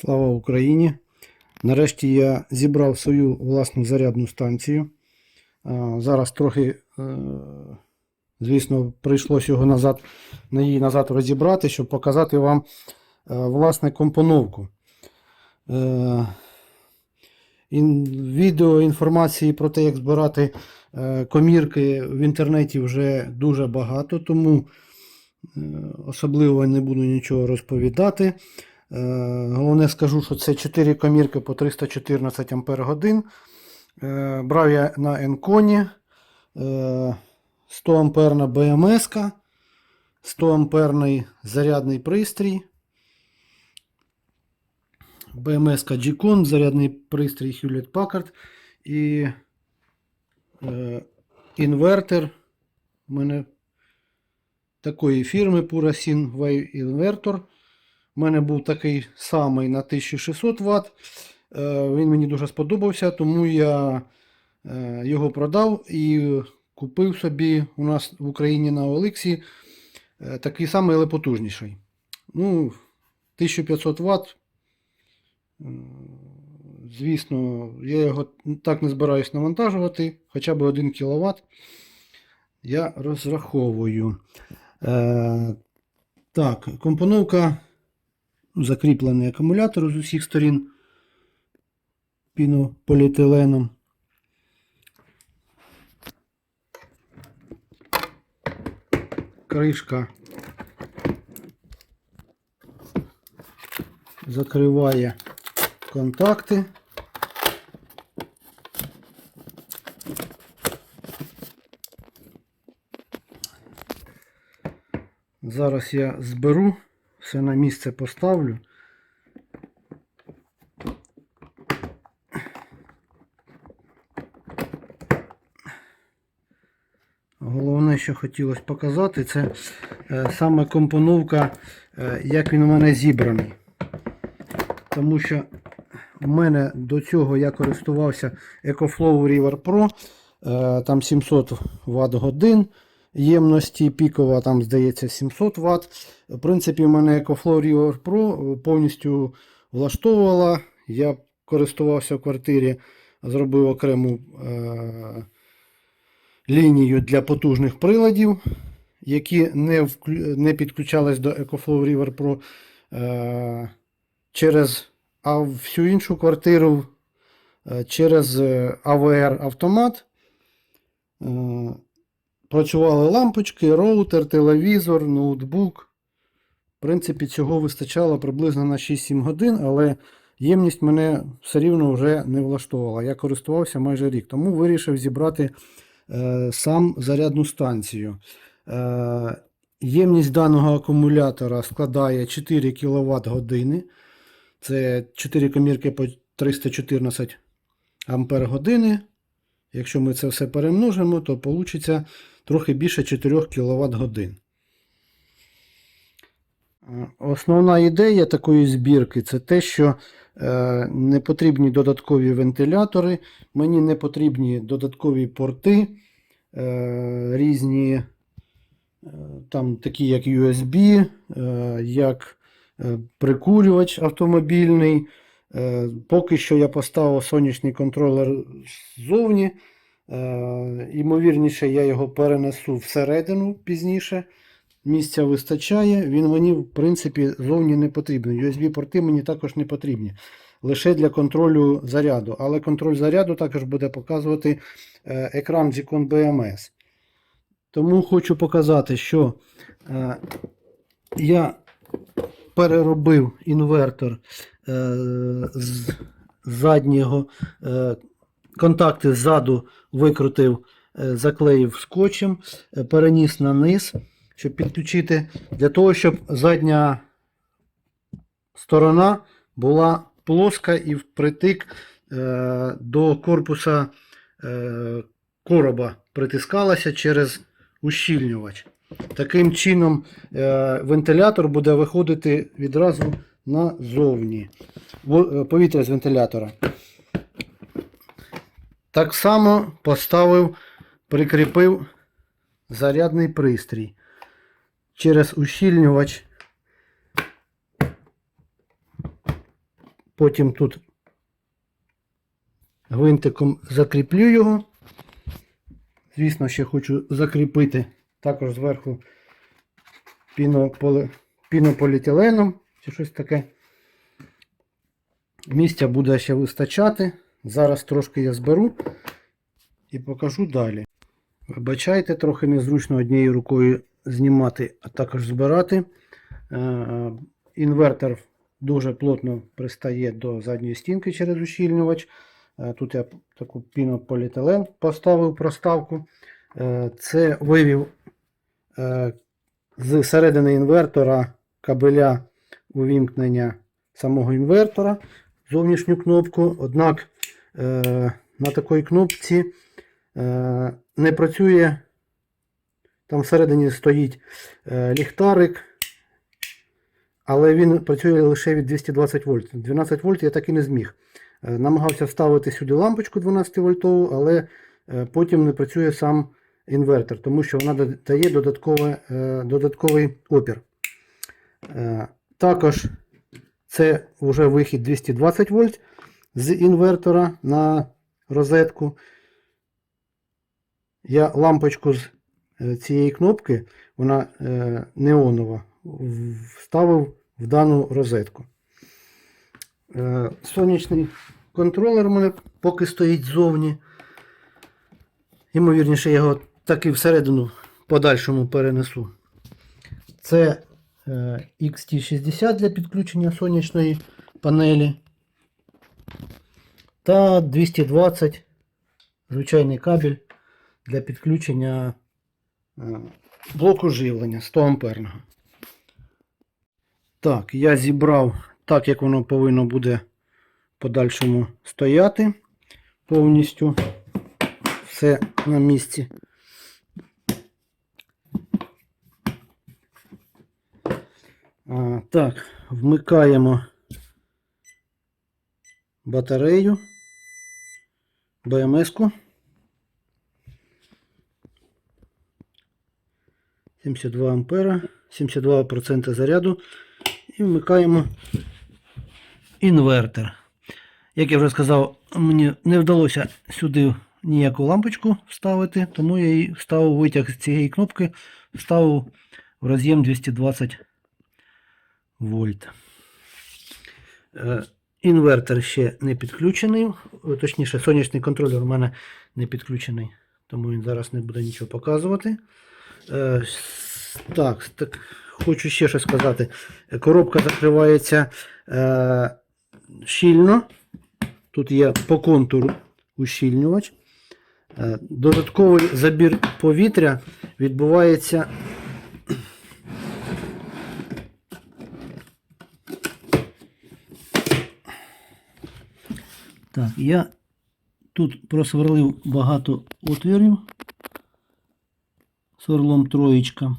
Слава Україні! Нарешті я зібрав свою власну зарядну станцію. Зараз трохи, е, звісно, прийшлося його назад, на її назад розібрати, щоб показати вам е, власне компоновку. Е, Відео інформації про те, як збирати комірки в інтернеті вже дуже багато, тому особливо не буду нічого розповідати. Е, Головне скажу, що це 4 комірки по 314 Ампер годин. Е, Брав я на Енконі е, 100 амперна БМС, 100 амперний зарядний пристрій. БМС G-Con, зарядний пристрій Hewlett Packard і е, інвертор. У мене такої фірми Purasin Wave Inverter. У мене був такий самий на 1600 Вт. Е, Він мені дуже сподобався, тому я е, його продав і купив собі у нас в Україні на Олексі е, такий самий, але потужніший. Ну, 1500 Вт. Звісно, я його так не збираюсь навантажувати, хоча б 1 кВт я розраховую. Е, так, компоновка закріплений акумулятор з усіх сторін пінополіетиленом. Кришка закриває контакти. Зараз я зберу, все на місце поставлю. Головне, що хотілося показати, це е, саме компоновка, е, як він у мене зібраний. Тому що в мене до цього я користувався EcoFlow River Pro, е, там 700 Вт годин ємності, пікова, там, здається, 700 Вт. В принципі, в мене EcoFlow River Pro повністю влаштовувала. Я користувався в квартирі, зробив окрему е, лінію для потужних приладів, які не, вклю- не підключались до EcoFlow River Pro е, через а всю іншу квартиру е, через е, AVR автомат. Працювали лампочки, роутер, телевізор, ноутбук. В принципі, цього вистачало приблизно на 6-7 годин, але ємність мене все рівно вже не влаштовувала. Я користувався майже рік, тому вирішив зібрати е, сам зарядну станцію. Е, ємність даного акумулятора складає 4 кВт години. Це 4 комірки по 314 ампер години. Якщо ми це все перемножимо, то вийде трохи більше 4 кВт годин. Е, Основна ідея такої збірки це те, що е, не потрібні додаткові вентилятори, мені не потрібні додаткові порти, е, різні, там такі як USB, як прикурювач автомобільний. Е, Поки що я поставив сонячний контролер ззовні. Е, Ймовірніше, я його перенесу всередину пізніше. Місця вистачає, він мені, в принципі, зовні не потрібен. USB-порти мені також не потрібні. Лише для контролю заряду. Але контроль заряду також буде показувати е, екран G-Con BMS. Тому хочу показати, що я переробив інвертор е, з заднього е, контакти ззаду викрутив, е, заклеїв скотчем, е, переніс на низ, щоб підключити, для того, щоб задня сторона була плоска і впритик е, до корпуса е, короба притискалася через ущільнювач. Таким чином е, вентилятор буде виходити відразу назовні. Е, Повітря з вентилятора. Так само поставив, прикріпив зарядний пристрій через ущільнювач Потім тут гвинтиком закріплю його. Звісно, ще хочу закріпити також зверху пінополи... пінополіетиленом чи щось таке. Місця буде ще вистачати. Зараз трошки я зберу і покажу далі. Вибачайте, трохи незручно однією рукою знімати, а також збирати. Е, Інвертор дуже плотно пристає до задньої стінки через ущільнювач. Е, Тут я таку пінополіетилен поставив проставку. Е, Це вивів з середини інвертора кабеля увімкнення самого інвертора зовнішню кнопку. Однак е, на такій кнопці е, не працює. Там всередині стоїть е, ліхтарик, але він працює лише від 220 вольт. 12 вольт я так і не зміг. Е, намагався вставити сюди лампочку 12 вольтову, але е, потім не працює сам інвертор, тому що вона дає додаткове, е, додатковий опір. Е, також це вже вихід 220 вольт з інвертора на розетку. Я лампочку з е, цієї кнопки, вона неонова, вставив в дану розетку. Сонячний контролер у мене поки стоїть ззовні. Ймовірніше, я його таки всередину в подальшому перенесу. Це е, XT60 для підключення сонячної панелі. Та 220 звичайний кабель для підключення е, блоку живлення 100 амперного. Так, я зібрав так, як воно повинно буде подальшому стояти повністю. Все на місці. А, так, вмикаємо батарею БМС-ку. 72 ампера, 72% заряду. І вмикаємо інвертор. Як я вже сказав, мені не вдалося сюди ніяку лампочку вставити, тому я її вставив витяг з цієї кнопки, вставив в роз'єм 220 вольт. Е, Інвертор ще не підключений, точніше, сонячний контролер у мене не підключений, тому він зараз не буде нічого показувати. Е, Так, так хочу ще щось сказати. Е, Коробка закривається е, щільно. Тут є по контуру ущільнювач. Е, Додатковий забір повітря відбувається. Так, я тут просверлив багато отворів сверлом троєчка.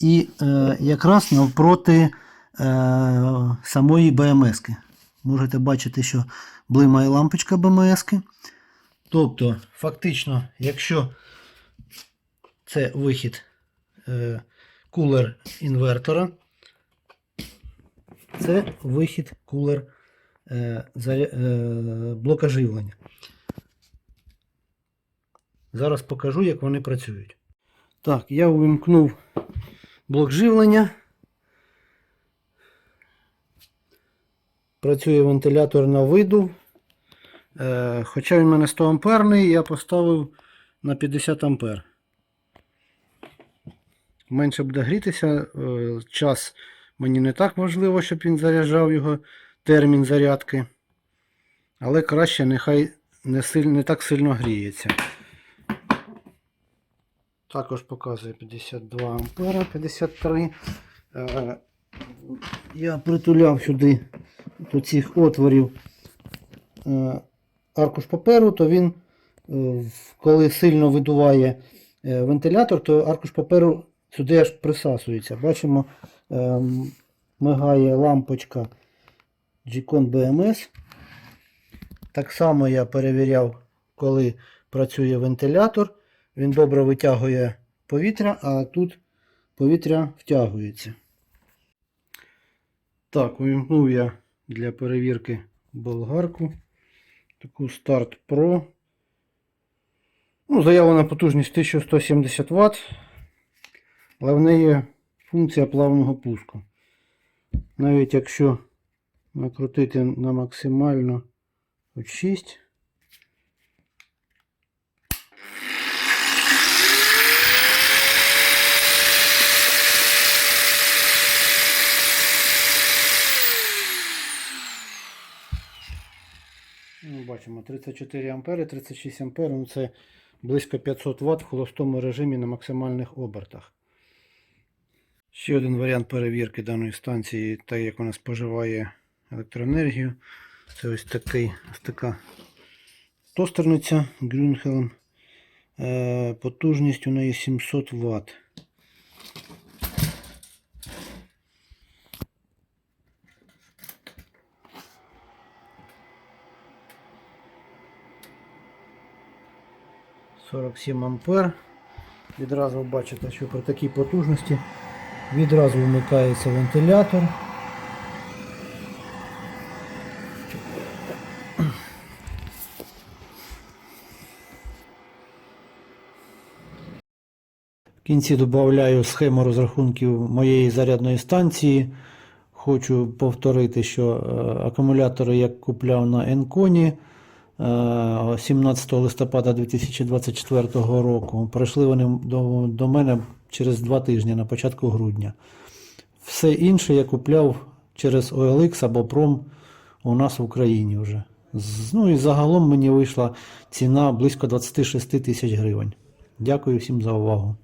І е, якраз навпроти е, самої БМС. Можете бачити, що блимає лампочка БМС. Тобто, фактично, якщо це вихід е, кулер інвертора, це вихід кулер блока живлення. Зараз покажу, як вони працюють. Так, я увімкнув блок живлення. Працює вентилятор на виду. Е, хоча він у мене 100 амперний, я поставив на 50 ампер. Менше буде грітися. Е, час мені не так важливо, щоб він заряджав його термін зарядки. Але краще нехай не, силь, не так сильно гріється. Також показує 52 ампера, 53. Е, Я притуляв сюди до цих отворів е, аркуш паперу, то він, е, коли сильно видуває вентилятор, то аркуш паперу сюди аж присасується. Бачимо, е, мигає лампочка G-Con BMS. Так само я перевіряв, коли працює вентилятор. Він добре витягує повітря, а тут повітря втягується. Так, увімкнув я для перевірки болгарку. Таку Start Pro. Ну, заявлена потужність 1170 Вт, але в неї функція плавного пуску. Навіть якщо накрутити на максимально от 6. Ну, бачимо 34 ампери, 36 ампер, ну це близько 500 Вт в холостому режимі на максимальних обертах. Ще один варіант перевірки даної станції, так як вона споживає електроенергію. Це ось такий, ось така тостерниця Grünhelm. Е, Потужність у неї 700 Вт. – 47 ампер. Відразу бачите, що при такій потужності відразу вмикається вентилятор. В кінці додаю схему розрахунків моєї зарядної станції. Хочу повторити, що е, акумулятори я купляв на Енконі е, 17 листопада 2024 року. Прийшли вони до, мене через два тижні на початку грудня. Все інше я купляв через OLX або Пром у нас в Україні вже. Ну і загалом мені вийшла ціна близько 26 тисяч гривень. Дякую всім за увагу.